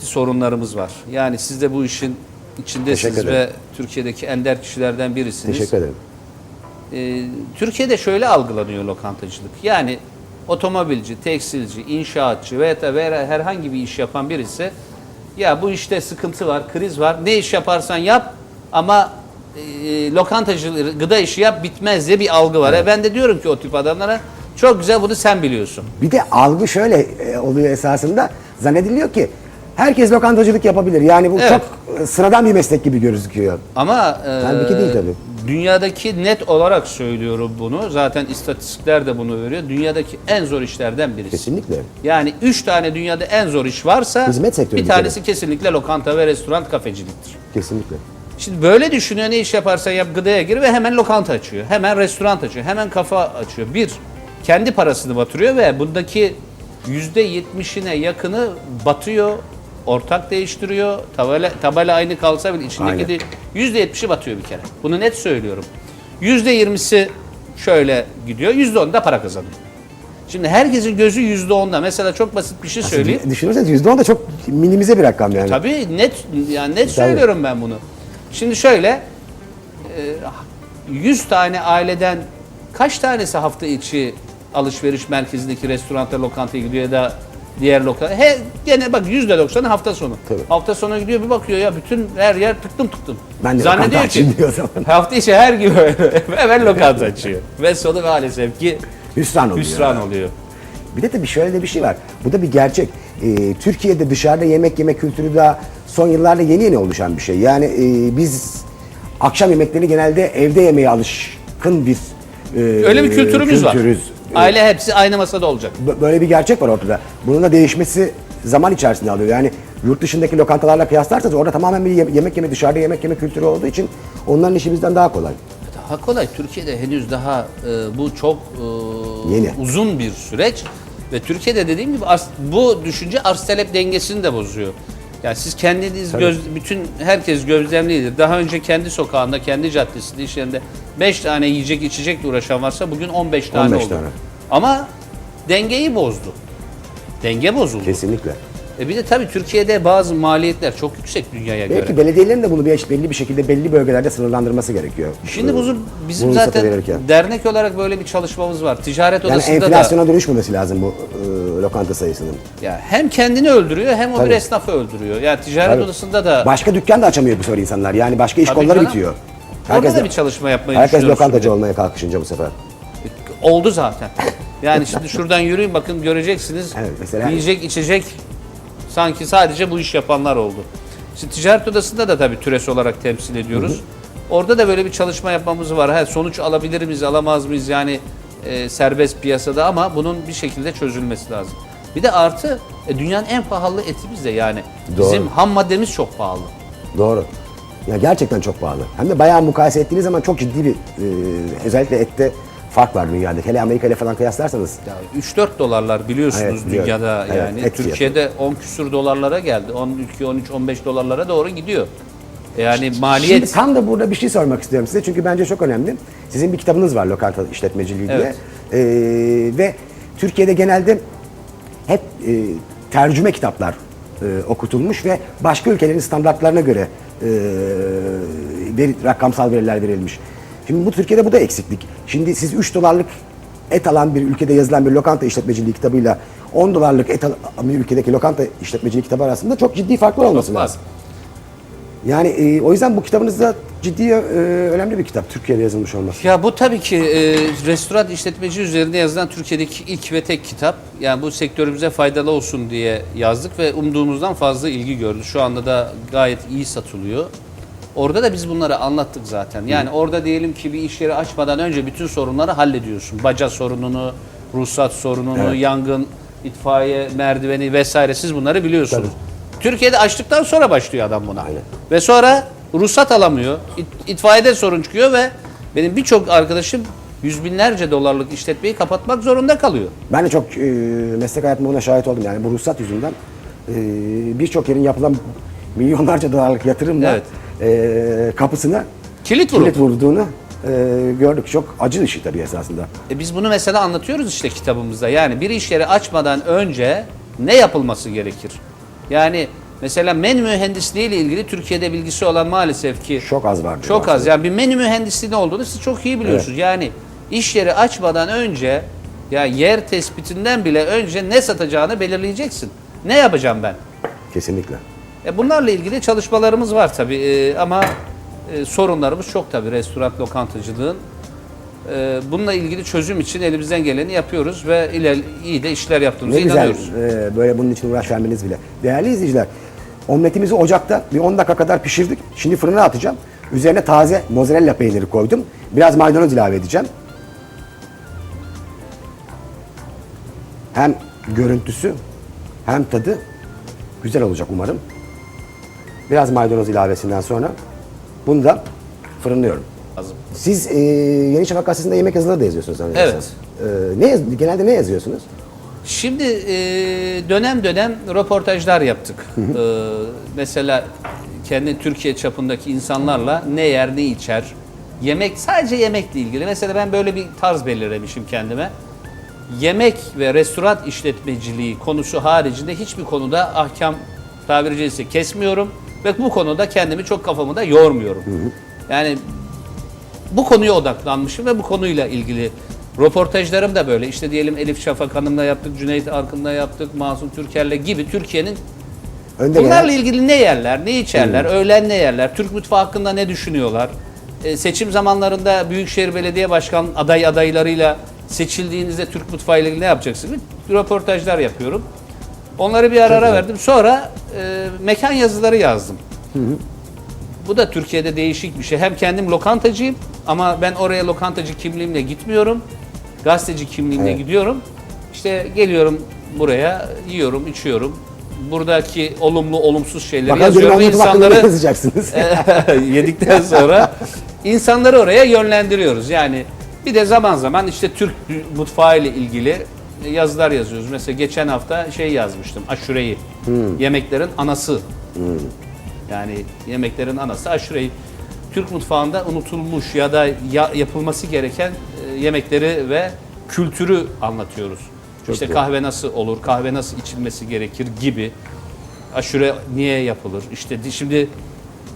sorunlarımız var. Yani siz de bu işin içindesiniz ve. Türkiye'deki ender kişilerden birisiniz. Teşekkür ederim. Ee, Türkiye'de şöyle algılanıyor lokantacılık. Yani otomobilci, tekstilci, inşaatçı veya veya herhangi bir iş yapan birisi ya bu işte sıkıntı var, kriz var. Ne iş yaparsan yap ama e, lokantacılık, gıda işi yap bitmez diye bir algı var. E ben de diyorum ki o tip adamlara çok güzel bunu sen biliyorsun. Bir de algı şöyle e, oluyor esasında. Zannediliyor ki herkes lokantacılık yapabilir. Yani bu Evet. çok e, sıradan bir meslek gibi gözüküyor. Ama e, Halbuki değil tabii. dünyadaki net olarak söylüyorum bunu. Zaten istatistikler de bunu veriyor. Dünyadaki en zor işlerden birisi. Kesinlikle. Yani üç tane dünyada en zor iş varsa Hizmet sektörü bir bir tanesi kesinlikle lokanta ve restoran kafeciliktir. Kesinlikle. Şimdi böyle düşünüyor ne iş yaparsa yap gıdaya gir ve hemen lokanta açıyor. Hemen restoran açıyor. Hemen kafa açıyor. Bir, kendi parasını batırıyor ve bundaki yüzde yetmişine yakını batıyor. Ortak değiştiriyor. Tabela, tabela aynı kalsa bile içindeki de yüzde yetmişi batıyor bir kere. Bunu net söylüyorum. Yüzde yirmisi şöyle gidiyor. Yüzde on da para kazanıyor. Şimdi herkesin gözü yüzde onda. Mesela çok basit bir şey söyleyeyim. Düşünürseniz %10 da çok minimize bir rakam yani. Tabii net yani net söylüyorum ben bunu. Şimdi şöyle e, 100 tane aileden kaç tanesi hafta içi alışveriş merkezindeki restoranta lokantaya gidiyor ya da diğer lokanta. He gene bak %90'ı hafta sonu. Tabii. Hafta sonu gidiyor bir bakıyor ya bütün her yer tıktım tıktım. Ben de Zannediyor ki diyor zaman. hafta içi her öyle. hemen lokanta açıyor. Ve sonu maalesef ki Hüsran oluyor. hüsran oluyor. Bir de tabii şöyle de bir şey var. Bu da bir gerçek. Ee, Türkiye'de dışarıda yemek yeme kültürü daha son yıllarda yeni yeni oluşan bir şey. Yani e, biz akşam yemeklerini genelde evde yemeye alışkın bir e, Öyle bir kültürümüz var. Aile hepsi aynı masada olacak. B- Böyle bir gerçek var ortada. Bunun da değişmesi zaman içerisinde alıyor. Yani yurt dışındaki lokantalarla kıyaslarsanız orada tamamen bir ye- yemek yeme, dışarıda yemek yeme kültürü olduğu için onların işi bizden daha kolay. Daha kolay. Türkiye'de henüz daha e, bu çok e, Yeni. uzun bir süreç ve Türkiye'de dediğim gibi arz- bu düşünce arz talep dengesini de bozuyor. Yani siz kendiniz göz, bütün herkes gözlemlidir. Daha önce kendi sokağında, kendi caddesinde, iş yerinde 5 tane yiyecek içecekle uğraşan varsa bugün 15 tane 15 oldu. tane. Ama dengeyi bozdu. Denge bozuldu. Kesinlikle. E bir de tabii Türkiye'de bazı maliyetler çok yüksek dünyaya göre. Belki belediyelerin de bunu bir, belli bir şekilde belli bölgelerde sınırlandırması gerekiyor. Şimdi bu bizim bu ruhsatı zaten dernek olarak böyle bir çalışmamız var. Ticaret Yani odasında da enflasyona dönüşmemesi lazım bu e, lokanta sayısının. ya hem kendini öldürüyor hem o bir esnafı öldürüyor. Yani ticaret Tabii. odasında da Başka dükkan da açamıyor bu sefer insanlar. Yani başka iş Tabii kolları canım. bitiyor. orada da de- bir çalışma yapmayı herkes lokantacı şimdi. olmaya kalkışınca bu sefer. Oldu zaten. Yani şimdi şuradan yürüyün bakın göreceksiniz. Evet, mesela- Yiyecek içecek sanki sadece bu iş yapanlar oldu. Şimdi ticaret odasında da tabii türes olarak temsil ediyoruz. Orada da böyle bir çalışma yapmamız var. Ha, sonuç alabilir miyiz, alamaz mıyız yani e, serbest piyasada ama bunun bir şekilde çözülmesi lazım. Bir de artı e, dünyanın en pahalı etimiz de yani. Doğru. Bizim ham maddemiz çok pahalı. Doğru. Ya gerçekten çok pahalı. Hem de bayağı mukayese ettiğiniz zaman çok ciddi bir e, özellikle ette fark var dünyada. Hele Amerika ile falan kıyaslarsanız Ya 3-4 dolarlar biliyorsunuz Evet, dünyada Evet, yani. et fiyatı. Türkiye'de 10 küsür dolarlara geldi. 12, 13, 15 dolarlara doğru gidiyor. Yani maliyet Şimdi tam da burada bir şey sormak istiyorum size çünkü bence çok önemli. Sizin bir kitabınız var lokanta işletmeciliği diye. Evet. Ee, ve Türkiye'de genelde hep e, tercüme kitaplar e, okutulmuş ve başka ülkelerin standartlarına göre e, veri, rakamsal veriler verilmiş. Şimdi bu Türkiye'de bu da eksiklik. Şimdi siz 3 dolarlık et alan bir ülkede yazılan bir lokanta işletmeciliği kitabıyla 10 dolarlık et alan bir ülkedeki lokanta işletmeciliği kitabı arasında çok ciddi farklar olması lazım. Yani e, o yüzden bu kitabınız da ciddi e, önemli bir kitap Türkiye'de yazılmış olması. Ya bu tabii ki e, restoran işletmeci üzerinde yazılan Türkiye'deki ilk ve tek kitap. Yani bu sektörümüze faydalı olsun diye yazdık ve umduğumuzdan fazla ilgi gördü. Şu anda da gayet iyi satılıyor. Orada da biz bunları anlattık zaten. Yani orada diyelim ki bir iş yeri açmadan önce bütün sorunları hallediyorsun. Baca sorununu, ruhsat sorununu, Evet. yangın, itfaiye merdiveni vesaire siz bunları biliyorsunuz. Türkiye'de açtıktan sonra başlıyor adam buna. Aynen. Ve sonra ruhsat alamıyor. İt- itfaiyede sorun çıkıyor ve benim birçok arkadaşım yüz binlerce dolarlık işletmeyi kapatmak zorunda kalıyor. Ben de çok e, meslek hayatımda buna şahit oldum. Yani bu ruhsat yüzünden e, birçok yerin yapılan milyonlarca dolarlık yatırımla Evet. E, kapısına Kilit vurup. kilit vurduğunu e, gördük. Çok acı işi tabii esasında. E biz bunu mesela anlatıyoruz işte kitabımızda. Yani bir iş yeri açmadan önce ne yapılması gerekir? Yani Mesela menü mühendisliği ile ilgili Türkiye'de bilgisi olan maalesef ki Çok az var. çok az. Yani bir menü mühendisliği ne olduğunu siz çok iyi biliyorsunuz. Yani iş yeri açmadan önce ya yer tespitinden bile önce ne satacağını belirleyeceksin. Ne yapacağım ben? Kesinlikle. E bunlarla ilgili çalışmalarımız var tabii E, ama e, sorunlarımız çok tabii restoran lokantacılığın. E, bununla ilgili çözüm için elimizden geleni yapıyoruz ve iler, iyi de işler yaptığımıza Ne güzel inanıyoruz. e, böyle bunun için uğraş vermeniz bile. Değerli izleyiciler, omletimizi ocakta bir 10 dakika kadar pişirdik. Şimdi fırına atacağım. Üzerine taze mozzarella peyniri koydum. Biraz maydanoz ilave edeceğim. Hem görüntüsü hem tadı güzel olacak umarım. Biraz maydanoz ilavesinden sonra bunu da fırınlıyorum. Lazım. Siz e, Yeni Şafak gazetesinde yemek yazıları da yazıyorsunuz zannedersem. Evet. E, ne yaz- genelde ne yazıyorsunuz? Şimdi e, dönem dönem röportajlar yaptık. E, mesela kendi Türkiye çapındaki insanlarla ne yer ne içer. Yemek sadece yemekle ilgili. Mesela ben böyle bir tarz belirlemişim kendime. Yemek ve restoran işletmeciliği konusu haricinde hiçbir konuda ahkam tabiri caizse kesmiyorum ve bu konuda kendimi çok kafamı da yormuyorum. Yani bu konuya odaklanmışım ve bu konuyla ilgili röportajlarım da böyle. İşte diyelim Elif Şafak Hanım'la yaptık, Cüneyt Arkın'la yaptık, Masum Türker'le gibi Türkiye'nin Önde bunlarla gelen- ilgili ne yerler, ne içerler, öğlen ne yerler, Türk mutfağı hakkında ne düşünüyorlar? E, seçim zamanlarında Büyükşehir Belediye Başkan aday adaylarıyla seçildiğinizde Türk mutfağı ile ilgili ne yapacaksınız? Röportajlar yapıyorum. Onları bir ara ara verdim. Sonra e, mekan yazıları yazdım. Bu da Türkiye'de değişik bir şey. Hem kendim lokantacıyım ama ben oraya lokantacı kimliğimle gitmiyorum. Gazeteci kimliğimle Evet. gidiyorum. İşte geliyorum buraya, yiyorum, içiyorum. Buradaki olumlu, olumsuz şeyleri benim yazıyorum insanları yazacaksınız? yedikten sonra insanları oraya yönlendiriyoruz. Yani bir de zaman zaman işte Türk mutfağı ile ilgili yazılar yazıyoruz. Mesela geçen hafta şey yazmıştım, aşureyi. Yemeklerin anası. Yani yemeklerin anası aşureyi. Türk mutfağında unutulmuş ya da ya- yapılması gereken e, yemekleri ve kültürü anlatıyoruz. işte güzel. kahve nasıl olur, kahve nasıl içilmesi gerekir gibi. Aşure niye yapılır? İşte di- şimdi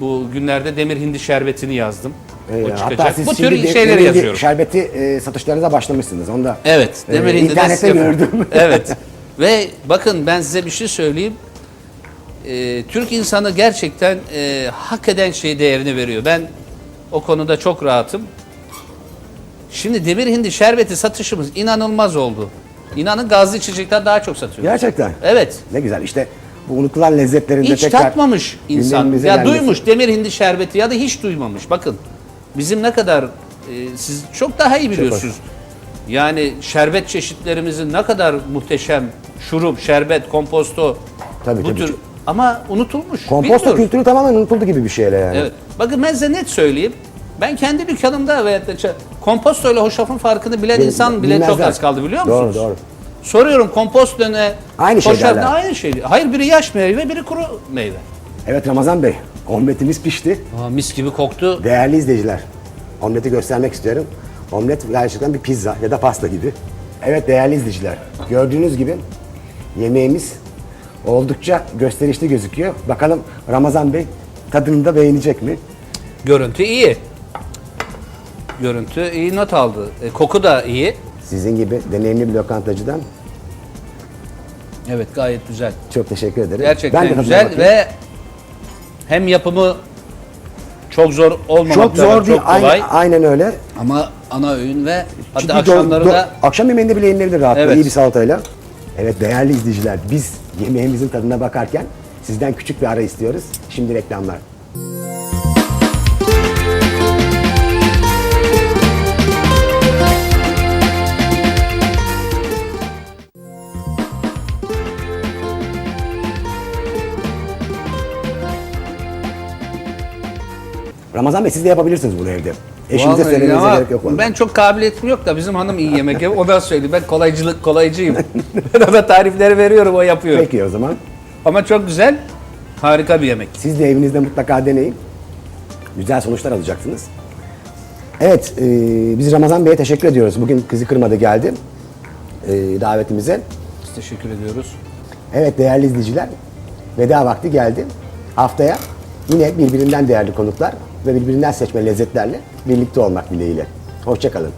bu günlerde demir hindi şerbetini yazdım. Ee, o hatta siz Bu tür de- şeyleri yazıyorum. Şerbeti e, satışlarınıza başlamışsınız. Onu da Evet, e, demir hindi internette gördüm. evet. Ve bakın ben size bir şey söyleyeyim. Ee, Türk insanı gerçekten e, hak eden şey değerini veriyor. Ben o konuda çok rahatım. Şimdi demir hindi şerbeti satışımız inanılmaz oldu. İnanın gazlı içecekler daha çok satıyor. Gerçekten. Evet. Ne güzel işte bu unutulan lezzetlerinde Hiç tekrar tatmamış insan. Ya gelmesi. duymuş demir hindi şerbeti ya da hiç duymamış. Bakın bizim ne kadar e, siz çok daha iyi biliyorsunuz. Yani şerbet çeşitlerimizin ne kadar muhteşem şurup, şerbet, komposto Tabii, bu tabii. tür ama unutulmuş. Komposto Bilmiyoruz. kültürü tamamen unutuldu gibi bir şeyle yani. Evet. Bakın ben size net söyleyeyim. Ben kendi dükkanımda ç- komposto ile hoşafın farkını bilen Bil- insan bile çok bilmezler. az kaldı biliyor Doğru, musunuz? doğru. Soruyorum komposto ne? Aynı şey hoşaf ne? derler. Aynı şey. Hayır biri yaş meyve, biri kuru meyve. Evet Ramazan Bey, omletimiz pişti. Aa, mis gibi koktu. Değerli izleyiciler, omleti göstermek istiyorum. Omlet gerçekten bir pizza ya da pasta gibi. Evet değerli izleyiciler, gördüğünüz gibi yemeğimiz oldukça gösterişli gözüküyor. Bakalım Ramazan Bey tadını da beğenecek mi? Görüntü iyi. Görüntü iyi not aldı. E, koku da iyi. Sizin gibi deneyimli bir lokantacıdan Evet gayet güzel. çok teşekkür ederim. Gerçekten de tadına güzel bakayım. ve hem yapımı çok zor olmamakla çok zor değil, çok kolay. aynen, aynen öyle. Ama ana öğün ve hatta Ciddi do- akşamları do- da akşam yemeğinde bile yenilebilir rahatlıkla Evet. iyi bir salatayla. Evet değerli izleyiciler biz yemeğimizin tadına bakarken sizden küçük bir ara istiyoruz. Şimdi reklamlar. Ramazan Bey siz de yapabilirsiniz bunu evde. Eşinize Vallahi söylemenize ama gerek yok. vallahi. Ben çok kabiliyetim yok da bizim hanım iyi yemek yapıyor. O da söyledi. Ben kolaycılık kolaycıyım. ben ona tarifleri veriyorum o yapıyor. Peki o zaman. Ama çok güzel. Harika bir yemek. Siz de evinizde mutlaka deneyin. Güzel sonuçlar alacaksınız. Evet, e, biz Ramazan Bey'e teşekkür ediyoruz. Bugün kızı kırmadı geldi e, davetimize. Biz teşekkür ediyoruz. Evet değerli izleyiciler, veda vakti geldi. Haftaya yine birbirinden değerli konuklar ve birbirinden seçme lezzetlerle birlikte olmak dileğiyle. Hoşçakalın.